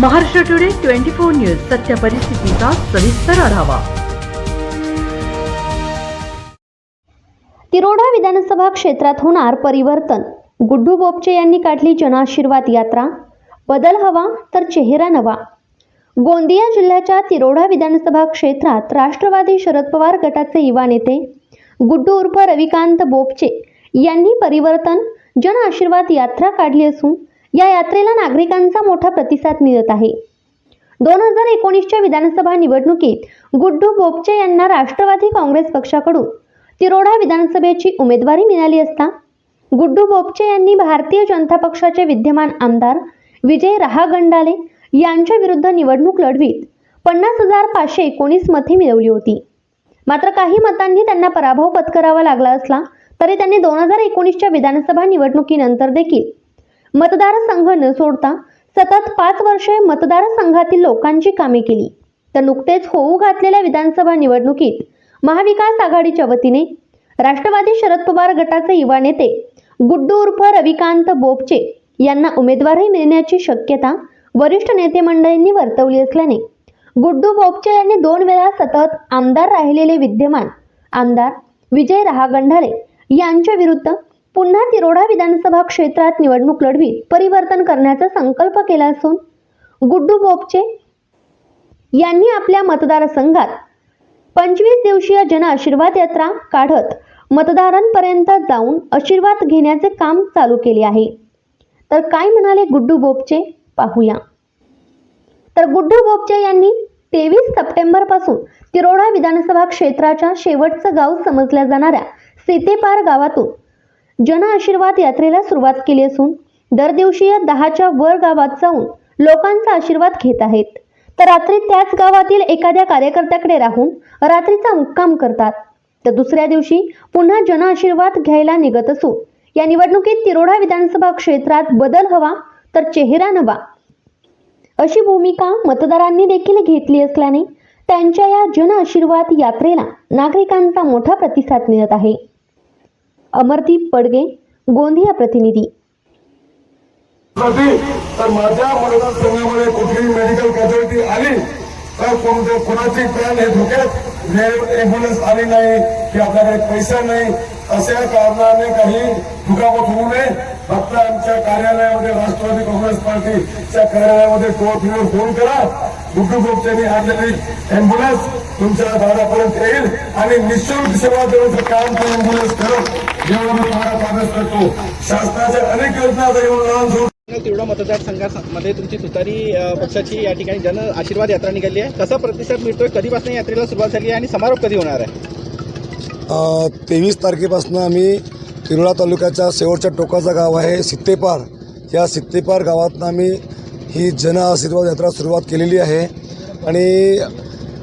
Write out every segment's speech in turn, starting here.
Maharashtra today twenty four news सत्य परिस्थितीचा सविस्तर आढावा. तिरोडा विधानसभा क्षेत्रात होणार परिवर्तन. गुड्डू बोपचे यांनी काढली जनाशीर्वाद यात्रा. बदल हवा तर चेहरा नवा. गोंदिया जिल्ह्याच्या तिरोडा विधानसभा क्षेत्रात राष्ट्रवादी शरद पवार गटाचे युवा नेते गुड्डू उर्फ रविकांत बोपचे यांनी परिवर्तन जनआशीर्वाद यात्रा काढली असून या यात्रेला नागरिकांचा मोठा प्रतिसाद मिळत आहे. दोन हजार एकोणीसच्या विधानसभा निवडणुकीत गुड्डू बोपचे यांना राष्ट्रवादी काँग्रेस पक्षाकडून तिरोडा विधानसभेची उमेदवारी मिळाली असता गुड्डू बोपचे यांनी भारतीय जनता पक्षाचे विद्यमान आमदार विजय रहागंडाले यांच्या विरुद्ध निवडणूक लढवीत पन्नास हजार पाचशे एकोणीस मते मिळवली होती. मात्र काही मतांनी त्यांना पराभव पत्करावा लागला असला तरी त्यांनी दोन हजार एकोणीसच्या विधानसभा निवडणुकीनंतर देखील मतदारसंघ न सोडता सतत पाच वर्षे मतदारसंघातील लोकांची कामे केली. तर नुकतेच होऊ घातलेल्या विधानसभा निवडणुकीत महाविकास आघाडीच्या वतीने राष्ट्रवादी शरद पवार गटाचे युवा नेते गुड्डू उर्फ रविकांत बोपचे यांना उमेदवारही मिळण्याची शक्यता वरिष्ठ नेते मंडळींनी वर्तवली असल्याने गुड्डू बोपचे यांनी दोन वेळा सतत आमदार राहिलेले विद्यमान आमदार विजय रहागंडाले यांच्या विरुद्ध पुन्हा तिरोडा विधानसभा क्षेत्रात निवडणूक लढवीत परिवर्तन करण्याचा संकल्प केला असून गुड्डू बोपचे यांनी आपल्या मतदारसंघात पंचवीस दिवसीय जन आशीर्वाद यात्रा काढत मतदारांपर्यंत जाऊन आशीर्वाद घेण्याचे काम चालू केले आहे. तर काय म्हणाले गुड्डू बोपचे पाहूया. तर गुड्डू बोपचे यांनी तेवीस सप्टेंबरपासून तिरोडा विधानसभा क्षेत्राच्या शेवटचं गाव समजल्या जाणाऱ्या सीतेपार गावातून जन आशीर्वाद यात्रेला सुरुवात केली असून दर दिवशी या दहाच्या वर गावात जाऊन लोकांचा आशीर्वाद घेत आहेत. तर रात्री त्याच गावातील एखाद्या कार्यकर्त्याकडे राहून रात्रीचा मुक्काम करतात. तर दुसऱ्या दिवशी पुन्हा जन आशीर्वाद घ्यायला निघत असून या निवडणुकीत तिरोडा विधानसभा क्षेत्रात बदल हवा तर चेहरा नवा. अशी भूमिका मतदारांनी देखील घेतली असल्याने त्यांच्या या जन आशीर्वाद यात्रेला नागरिकांचा मोठा प्रतिसाद मिळत आहे. अमरदीप पडगे गोंदिया प्रतिनिधी. तर माझ्या मतदारसंघामध्ये कुठली मेडिकल कॅज्युअलिटी आली तर कोणत्या कोणाची प्राण हे धोक्यात वेळेवर एम्ब्युलन्स आली नाही की आपल्याकडे पैसा नाही अशा कारणाने काही दुखापत होऊ नये. फक्त आमच्या कार्यालयामध्ये राष्ट्रवादी काँग्रेस पार्टीच्या कार्यालयामध्ये टोल फ्रीवर फोन करा. गुड्डू गोपच्यांनी आणलेली एम्ब्युलन्स तुमच्या दारापर्यंत येईल आणि निशुल्क सेवा देण्याचं काम तो एम्ब्युलन्स करत जेव्हा मी तुम्हाला मागच करतो. शासनाच्या अनेक योजना येऊन लहान तिरोडा मतदारसंघामध्ये तुमची तुतारी पक्षाची या ठिकाणी जन आशीर्वाद यात्रा निघाली आहे. कसा प्रतिसाद मिळतोय? कधीपासून यात्रेला सुरुवात झाली आहे आणि समारोप कधी होणार आहे? तेवीस तारखेपासून आम्ही तिरोडा तालुक्याच्या शेवटच्या टोकाचं गाव आहे सित्तेपार. या सित्तेपार गावातनं आम्ही ही जन आशीर्वाद यात्रा सुरुवात केलेली आहे. आणि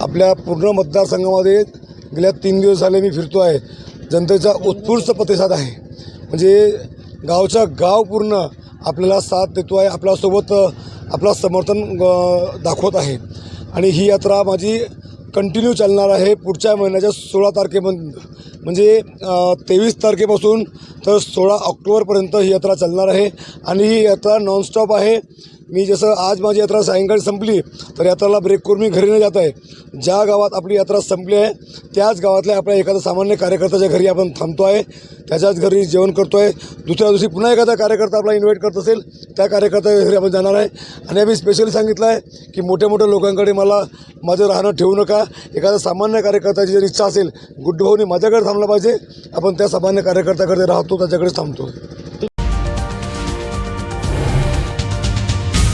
आपल्या पूर्ण मतदारसंघामध्ये गेल्या तीन दिवस झाले मी फिरतो आहे. जनतेचा उत्स्फूर्त प्रतिसाद आहे. म्हणजे गावच्या गाव पूर्ण आपल्याला साथ देतो आहे. आपल्यासोबत आपला समर्थन दाखवत आहे. आणि ही यात्रा माझी कंटिन्यू चालणार आहे पुढच्या महिन्याच्या सोळा तारखेपर्यंत म्हणजे तेवीस तारखेपासून तर सोळा ऑक्टोबरपर्यंत ही यात्रा चालणार आहे. आणि ही यात्रा नॉनस्टॉप आहे. मी जसं आज माझी यात्रा सायंकाळी संपली तर यात्राला ब्रेक करून मी घरी न जात आहे. ज्या गावात आपली यात्रा संपली आहे त्याच गावातल्या आपल्या एखाद्या सामान्य कार्यकर्त्याच्या घरी आपण थांबतो आहे. त्याच्याच घरी जेवण करतो आहे दुसऱ्या दिवशी पुन्हा एखादा कार्यकर्ता आपला इन्व्हाइट करत असेल त्या कार्यकर्त्याच्या घरी आपण जाणार आहे. आणि आम्ही स्पेशली सांगितलं आहे की मोठ्या मोठ्या लोकांकडे मला माझं राहणं ठेवू नका. एखादा सामान्य कार्यकर्त्याची जर इच्छा असेल गुड्डू भाऊनी माझ्याकडे थांबलं पाहिजे. आपण त्या सामान्य कार्यकर्त्याकडे राहतो त्याच्याकडे थांबतो.